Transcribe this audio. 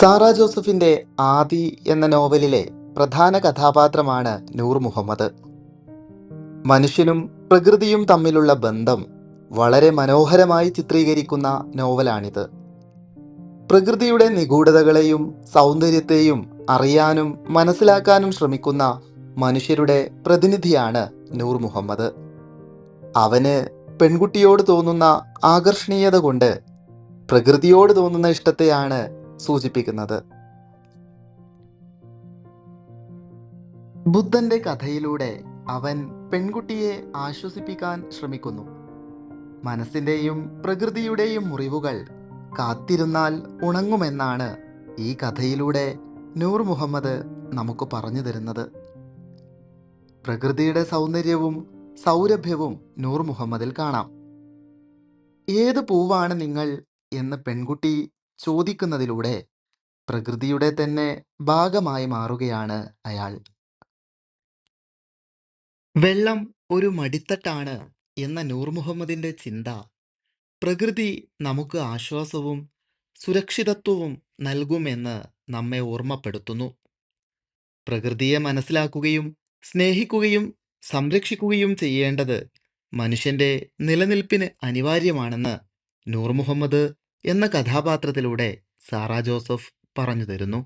Sara ജോസഫിന്റെ ആദി എന്ന നോവലിലെ പ്രധാന കഥാപാത്രമാണ് നൂർ മുഹമ്മദ്. മനുഷ്യനും പ്രകൃതിയും തമ്മിലുള്ള ബന്ധം വളരെ മനോഹരമായി ചിത്രീകരിക്കുന്ന നോവലാണിത്. പ്രകൃതിയുടെ നിഗൂഢതകളെയും സൗന്ദര്യത്തെയും അറിയാനും മനസ്സിലാക്കാനും ശ്രമിക്കുന്ന മനുഷ്യരുടെ പ്രതിനിധിയാണ് നൂർ മുഹമ്മദ്. അവന് പെൺകുട്ടിയോട് തോന്നുന്ന ആകർഷണീയത കൊണ്ട് പ്രകൃതിയോട് തോന്നുന്ന ഇഷ്ടത്തെയാണ് സൂചിപ്പിക്കുന്നത്. ബുദ്ധന്റെ കഥയിലൂടെ അവൻ പെൺകുട്ടിയെ ആശ്വസിപ്പിക്കാൻ ശ്രമിക്കുന്നു. മനസ്സിന്റെയും പ്രകൃതിയുടെയും മുറിവുകൾ കാത്തിരുന്നാൽ ഉണങ്ങുമെന്നാണ് ഈ കഥയിലൂടെ നൂർ മുഹമ്മദ് നമുക്ക് പറഞ്ഞു തരുന്നത്. പ്രകൃതിയുടെ സൗന്ദര്യവും സൗരഭ്യവും നൂർ മുഹമ്മദിൽ കാണാം. ഏത് പൂവാണ് നിങ്ങൾ എന്ന് പെൺകുട്ടി ചോദിക്കുന്നതിലൂടെ പ്രകൃതിയുടെ തന്നെ ഭാഗമായി മാറുകയാണ് അയാൾ. വെള്ളം ഒരു മടിത്തട്ടാണ് എന്ന നൂർ മുഹമ്മദിന്റെ ചിന്ത പ്രകൃതി നമുക്ക് ആശ്വാസവും സുരക്ഷിതത്വവും നൽകുമെന്ന് നമ്മെ ഓർമ്മപ്പെടുത്തുന്നു. പ്രകൃതിയെ മനസ്സിലാക്കുകയും സ്നേഹിക്കുകയും സംരക്ഷിക്കുകയും ചെയ്യേണ്ടത് മനുഷ്യന്റെ നിലനിൽപ്പിന് അനിവാര്യമാണെന്ന് നൂർ മുഹമ്മദ് എന്ന കഥാപാത്രത്തിലൂടെ സാറാ ജോസഫ് പറഞ്ഞു തരുന്നു.